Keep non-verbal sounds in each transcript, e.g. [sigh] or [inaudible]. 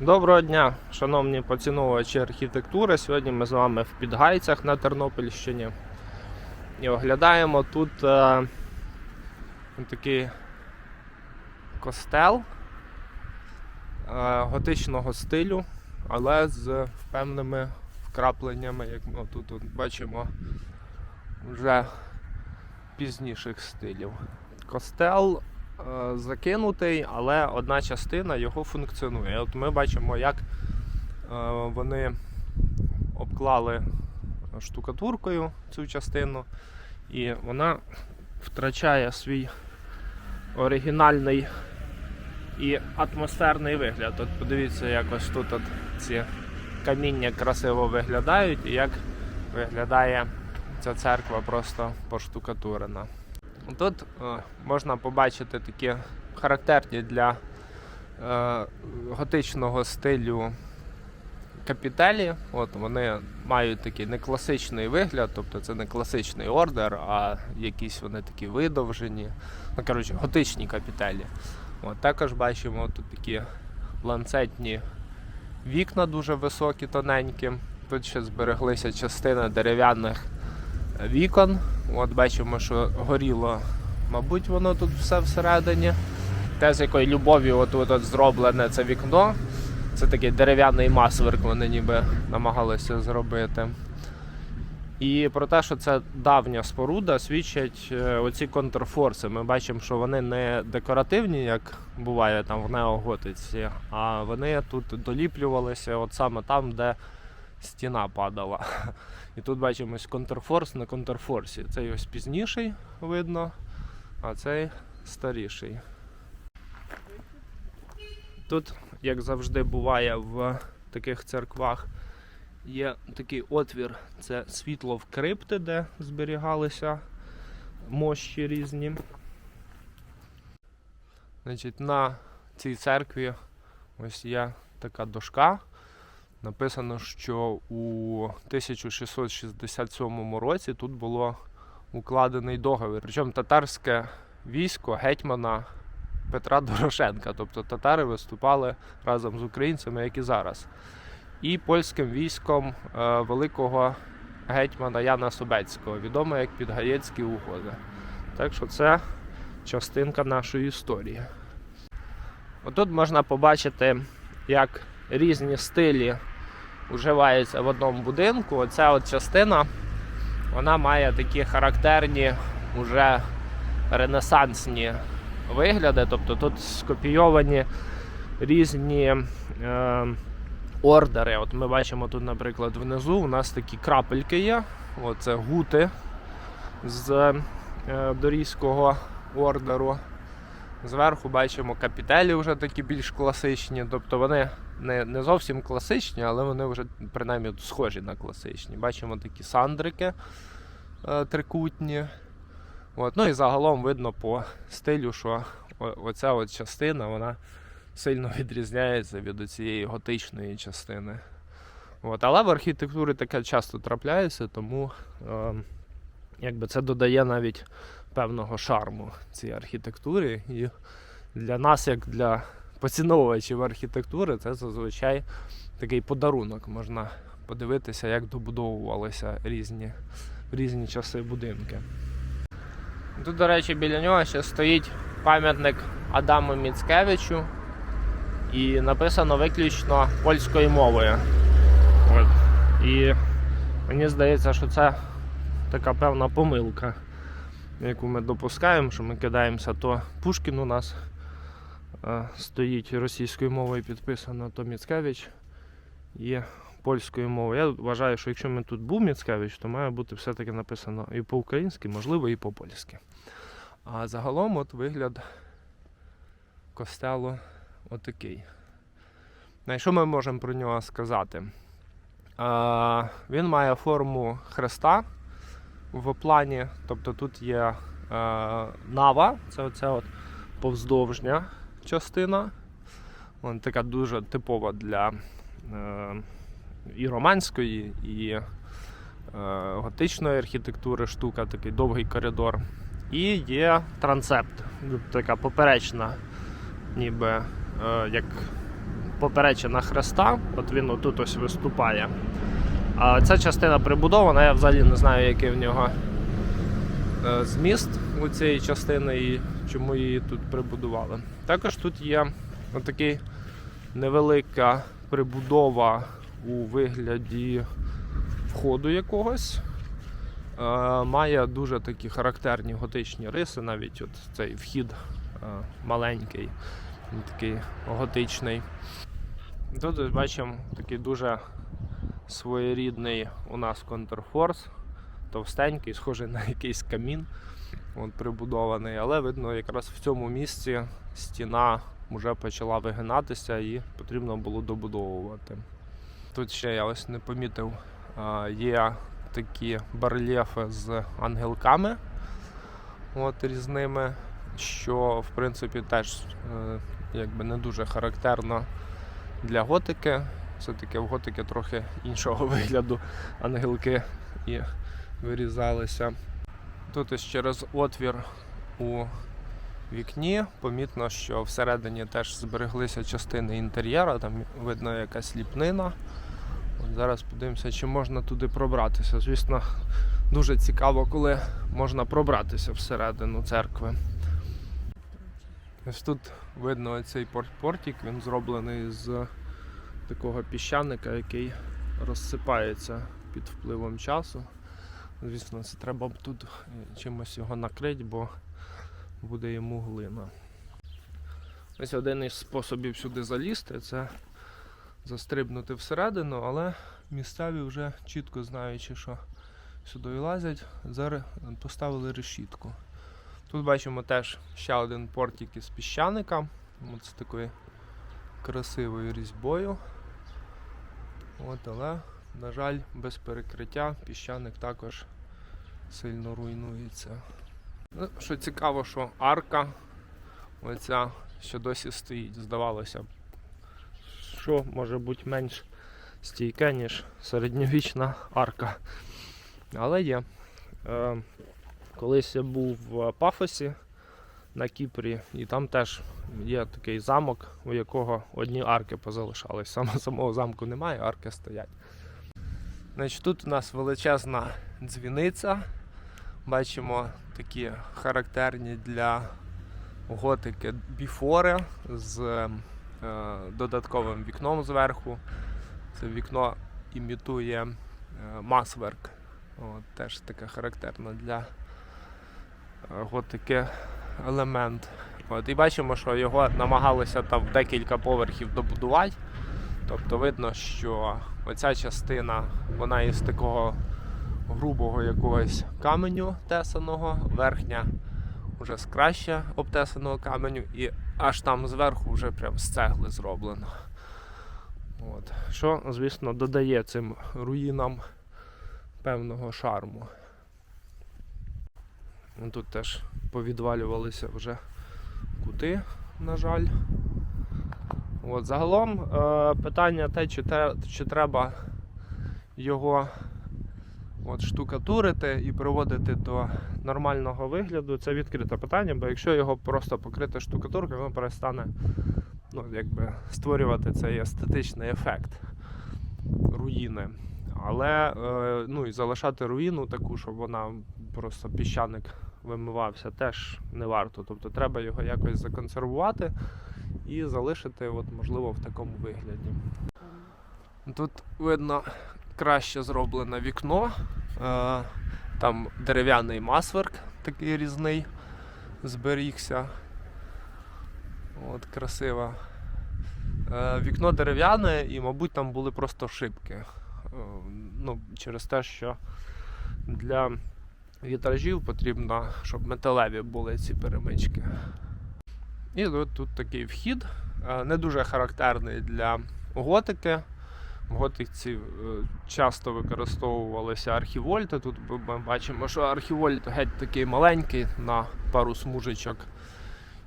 Доброго дня, шановні поціновувачі архітектури. Сьогодні ми з вами в Підгайцях на Тернопільщині і оглядаємо тут е, такий костел е, готичного стилю, але з певними вкрапленнями, як ми тут, бачимо, вже пізніших стилів. Костел закинутий, але одна частина його функціонує. От ми бачимо, як е, вони обклали штукатуркою цю частину, і вона втрачає свій оригінальний і атмосферний вигляд. От подивіться, як ось тут от ці каміння красиво виглядають, і як виглядає ця церква просто поштукатурена. Тут е, можна побачити такі характерні для е, готичного стилю капітелі. От вони мають такий не класичний вигляд, тобто це не класичний ордер, а якісь вони такі видовжені. Ну, коротше, готичні капітелі. От, також бачимо тут такі ланцетні вікна дуже високі, тоненькі. Тут ще збереглися частини дерев'яних вікон. От бачимо, що горіло, мабуть, воно тут все всередині. Те, з якої любові отут от зроблене це вікно. Це такий дерев'яний масверк, вони ніби намагалися зробити. І про те, що це давня споруда, свідчать е, оці контрфорси. Ми бачимо, що вони не декоративні, як буває там в неоготиці, а вони тут доліплювалися от саме там, де стіна падала. І тут бачимо контрфорс на контрфорсі. Цей ось пізніший видно, а цей старіший. Тут, як завжди буває в таких церквах, є такий отвір, це світло в крипти, де зберігалися мощі різні. Значить, на цій церкві ось є така дошка. Написано, що у 1667 році тут було укладений договір. Причому татарське військо гетьмана Петра Дорошенка. Тобто татари виступали разом з українцями, як і зараз. І польським військом е, великого гетьмана Яна Собецького, відомо як Підгаєцькі угоди. Так що це частинка нашої історії. Отут можна побачити, як різні стилі уживаються в одному будинку. Оця от частина вона має такі характерні уже ренесансні вигляди. Тобто тут скопійовані різні е, ордери. От ми бачимо тут, наприклад, внизу у нас такі крапельки є. Оце гути з е, дорізького ордеру. Зверху бачимо капітелі вже такі більш класичні. Тобто вони не, не зовсім класичні, але вони вже принаймні схожі на класичні. Бачимо такі сандрики е, трикутні. От. Ну і загалом видно по стилю, що оця от частина вона сильно [laughs] відрізняється від цієї готичної частини. От. Але в архітектурі таке часто трапляється, тому е, якби це додає навіть певного шарму цій архітектурі. І для нас, як для поціновувачів архітектури, це зазвичай такий подарунок. Можна подивитися, як добудовувалися різні, різні часи будинки. Тут, до речі, біля нього ще стоїть пам'ятник Адаму Міцкевичу. І написано виключно польською мовою. От. І мені здається, що це така певна помилка, яку ми допускаємо, що ми кидаємося, то Пушкін у нас е, стоїть російською мовою підписано, то Міцкевич є польською мовою. Я вважаю, що якщо ми тут був Міцкевич, то має бути все-таки написано і по-українськи, можливо, і по-польськи. А загалом от вигляд костелу отакий. І що ми можемо про нього сказати? А, він має форму хреста в плані, тобто тут є е, нава, це оця от повздовжня частина. Вона така дуже типова для е, і романської, і е, готичної архітектури штука, такий довгий коридор. І є трансепт, така поперечна, ніби е, як поперечина хреста, от він отут ось виступає. А ця частина прибудована, я взагалі не знаю, який в нього е, зміст у цієї частини і чому її тут прибудували. Також тут є отакий невелика прибудова у вигляді входу якогось. Е, Має дуже такі характерні готичні риси, навіть от цей вхід е, маленький, такий готичний. Тут бачимо такий дуже своєрідний у нас контрфорс, товстенький, схожий на якийсь камін от, прибудований, але видно, якраз в цьому місці стіна вже почала вигинатися і потрібно було добудовувати. Тут ще я ось не помітив, є такі барельєфи з ангелками от, різними, що в принципі теж е, якби не дуже характерно для готики. Все-таки в готики трохи іншого [laughs] вигляду ангелки і вирізалися. Тут через отвір у вікні помітно, що всередині теж збереглися частини інтер'єра, там видно якась ліпнина. От зараз подивимося, чи можна туди пробратися. Звісно, дуже цікаво, коли можна пробратися всередину церкви. Ось тут видно цей портик, він зроблений з такого піщаника, який розсипається під впливом часу. Звісно, це треба тут е, чимось його накрити, бо буде йому глина. Ось один із способів сюди залізти це застрибнути всередину, але місцеві вже чітко знаючи, що сюди лазять, поставили решітку. Тут бачимо теж ще один портик із піщаника. От з такою красивою різьбою. От, але, на жаль, без перекриття піщаник також сильно руйнується. Ну, що цікаво, що арка, оця, що досі стоїть, здавалося б, що може бути менш стійке, ніж середньовічна арка. Але є. Е, колись я був в Пафосі на Кіпрі, і там теж є такий замок, у якого одні арки позалишались. Саме самого замку немає, арки стоять. Значить, тут у нас величезна дзвіниця. Бачимо такі характерні для готики біфори з е, додатковим вікном зверху. Це вікно імітує е, масверк. Теж таке характерно для е, готики елемент. От, і бачимо, що його намагалися там декілька поверхів добудувати. Тобто видно, що оця частина вона із такого грубого якогось каменю тесаного, верхня вже з краще обтесаного каменю, і аж там зверху вже прям з цегли зроблено. От. Що, звісно, додає цим руїнам певного шарму. Тут теж повідвалювалися вже кути, на жаль. От, загалом е, питання те, чи, те, чи треба його от, штукатурити і приводити до нормального вигляду, це відкрите питання, бо якщо його просто покрити штукатуркою, воно перестане ну, якби, створювати цей естетичний ефект руїни. Але е, ну, і залишати руїну таку, щоб вона просто піщаник вимивався, теж не варто. Тобто треба його якось законсервувати і залишити, от, можливо, в такому вигляді. Тут видно краще зроблене вікно. Е, там дерев'яний масверк такий різний зберігся. От, красиво. Е, Вікно дерев'яне і, мабуть, там були просто шибки. Е, Ну, через те, що для вітражів потрібно, щоб металеві були ці перемички. І от тут такий вхід, е, не дуже характерний для готики. В готиці е, часто використовувалися архівольти. Тут ми бачимо, що архівольт геть такий маленький на пару смужечок.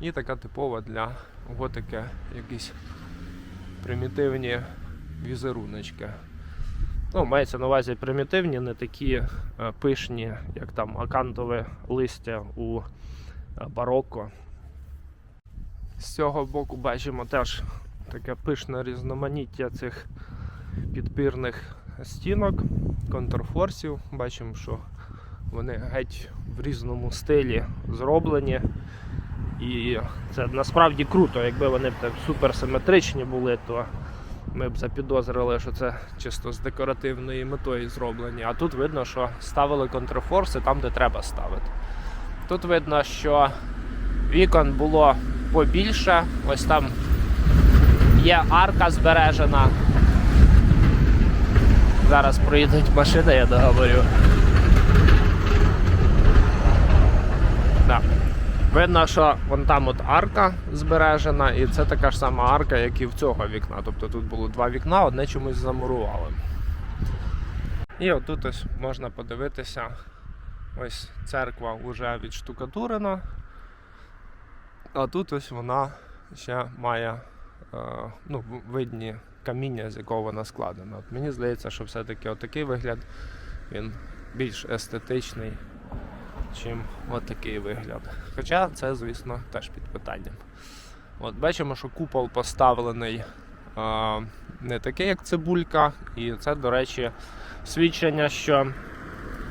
І така типова для готики якісь примітивні візеруночки. Ну, мається на увазі примітивні, не такі е, пишні, як там акантове листя у е, бароко. З цього боку бачимо теж таке пишне різноманіття цих підпірних стінок, контрфорсів. Бачимо, що вони геть в різному стилі зроблені. І це насправді круто. Якби вони так суперсиметричні були, то ми б запідозрили, що це чисто з декоративної метою зроблені. А тут видно, що ставили контрфорси там, де треба ставити. Тут видно, що вікон було побільше. Ось там є арка збережена. Зараз проїдуть машини, я договорю. Да. Видно, що вон там от арка збережена, і це така ж сама арка, як і в цього вікна. Тобто тут було два вікна, одне чомусь замурували. І отут ось можна подивитися, ось церква вже відштукатурена. А тут ось вона ще має е, ну, видні каміння, з якого вона складена. От мені здається, що все-таки отакий вигляд він більш естетичний, чим отакий вигляд. Хоча це, звісно, теж під питанням. От бачимо, що купол поставлений е, не такий, як цибулька, і це, до речі, свідчення, що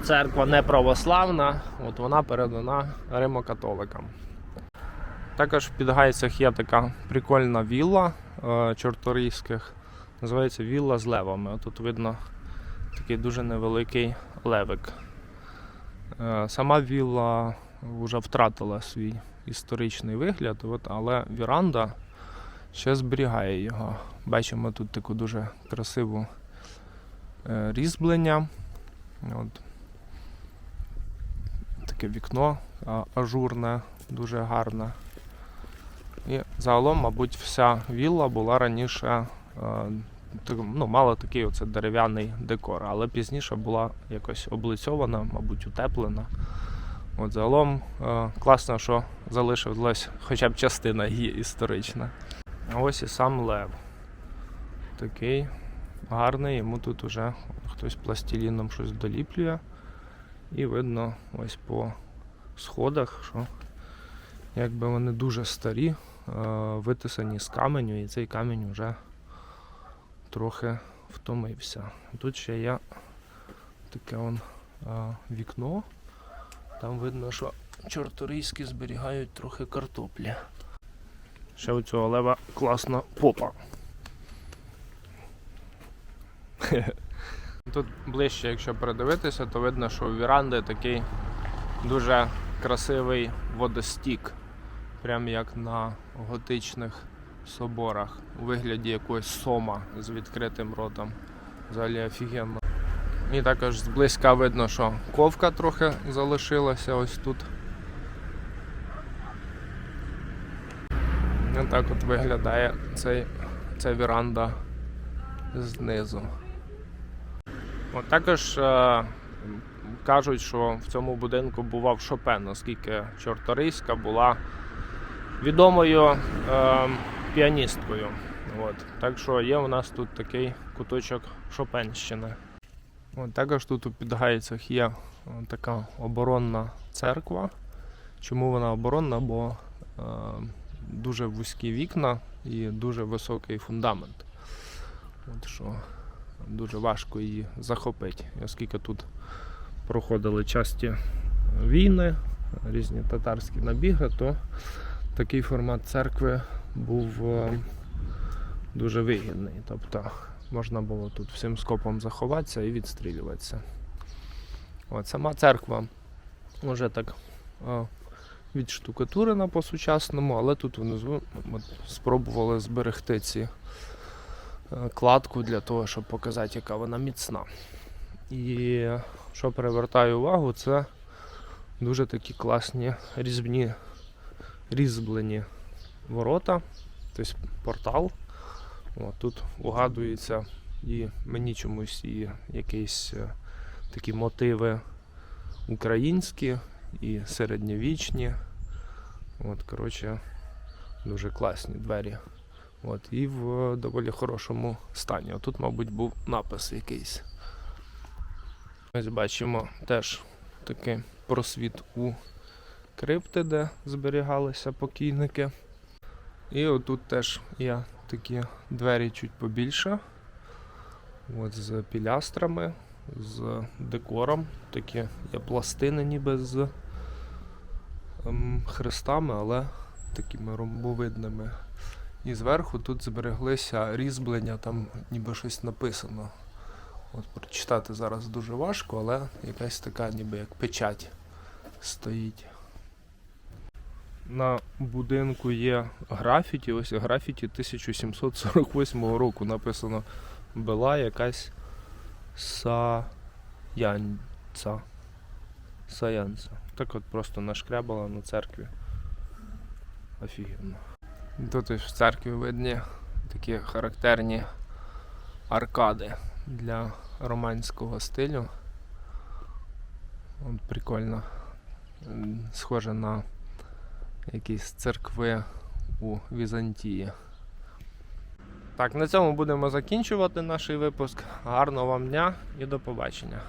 церква не православна, от вона передана римокатоликам. Також в Підгайцях є така прикольна вілла е, чорторийських. Називається вілла з левами. Тут видно такий дуже невеликий левик. Е, Сама вілла вже втратила свій історичний вигляд, от, але віранда ще зберігає його. Бачимо тут таку дуже красиву е, різьблення. От. Таке вікно ажурне, дуже гарне. І загалом, мабуть, вся вілла була раніше, е, ну, мала такий оце дерев'яний декор, але пізніше була якось облицьована, мабуть, утеплена. От загалом е, класно, що залишилась хоча б частина її історична. А ось і сам лев. Такий гарний, йому тут уже хтось пластиліном щось доліплює. І видно ось по сходах, що якби вони дуже старі, е, витисані з каменю, і цей камінь вже трохи втомився. Тут ще є таке он, е, вікно. Там видно, що чорторийські зберігають трохи картоплі. Ще у цього лева класна попа. [laughs] Тут ближче, якщо передивитися, то видно, що у віранди такий дуже красивий водостік, прям як на готичних соборах, у вигляді якогось сома з відкритим ротом. Взагалі офігенно. І також зблизька видно, що ковка трохи залишилася ось тут. І так от виглядає цей, ця віранда знизу. От також е, кажуть, що в цьому будинку бував Шопен, оскільки Чорторийська була відомою е, піаністкою. От. Так що є у нас тут такий куточок Шопенщини. От, також тут у Підгайцях є е, така оборонна церква. Чому вона оборонна? Бо е, дуже вузькі вікна і дуже високий фундамент. От що дуже важко її захопити. Оскільки тут проходили часті війни, різні татарські набіги, то такий формат церкви був е, дуже вигідний. Тобто можна було тут всім скопом заховатися і відстрілюватися. От, сама церква вже так е, відштукатурена по-сучасному, але тут внизу спробували зберегти ці е, кладку для того, щоб показати, яка вона міцна. І що привертає увагу, це дуже такі класні різьбні різьблені ворота, тобто портал. От, тут угадується і мені чомусь і якісь е, такі мотиви українські і середньовічні. От, коротше, дуже класні двері. От, і в доволі хорошому стані. А тут, мабуть, був напис якийсь. Ось бачимо теж такий просвіт у крипти, де зберігалися покійники. І отут теж є такі двері чуть побільше. От з пілястрами, з декором. Такі є пластини ніби з ем, хрестами, але такими ромбовидними. І зверху тут збереглися різьблення, там ніби щось написано. От прочитати зараз дуже важко, але якась така ніби як печать стоїть. На будинку є графіті. Ось графіті 1748 року написано була якась саянця. Саянця. Так от просто нашкрябала на церкві. Офігенно. Тут в церкві видні такі характерні аркади для романського стилю. От прикольно. Схоже на якісь церкви у Візантії. Так, на цьому будемо закінчувати наш випуск. Гарного вам дня і до побачення.